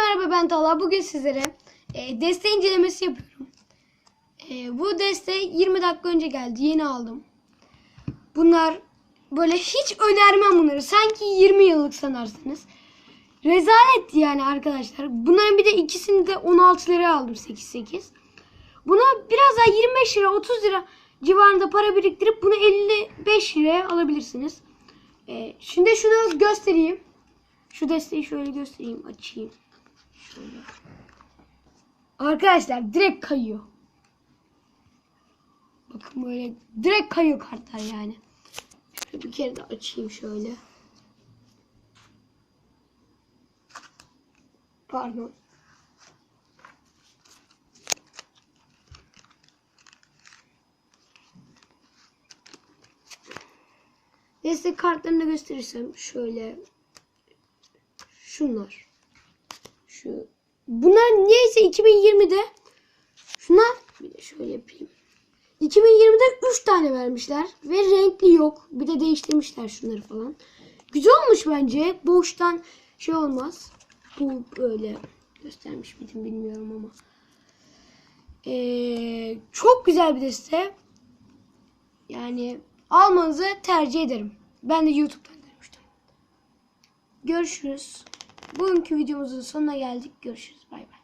merhaba ben Talha. Bugün sizlere e, deste incelemesi yapıyorum. E, bu deste 20 dakika önce geldi. Yeni aldım. Bunlar böyle hiç önermem bunları. Sanki 20 yıllık sanarsınız. Rezalet yani arkadaşlar. Bunların bir de ikisini de 16 liraya aldım 8-8. Buna biraz daha 25 lira 30 lira civarında para biriktirip bunu 55 liraya alabilirsiniz. E, şimdi şunu göstereyim. Şu desteği şöyle göstereyim, açayım. Şöyle. Arkadaşlar direkt kayıyor. Bakın böyle direkt kayıyor kartlar yani. Şöyle bir kere de açayım şöyle. Pardon. Destek kartlarını da gösterirsem şöyle şunlar. Şu bunlar niyeyse 2020'de şuna bir de şöyle yapayım. 2020'de 3 tane vermişler ve renkli yok. Bir de değiştirmişler şunları falan. Güzel olmuş bence. Boştan şey olmaz. Bu böyle göstermiş miydim bilmiyorum ama. Ee, çok güzel bir deste. Yani almanızı tercih ederim. Ben de YouTube'dan görmüştüm. Görüşürüz. Bugünkü videomuzun sonuna geldik. Görüşürüz. Bay bay.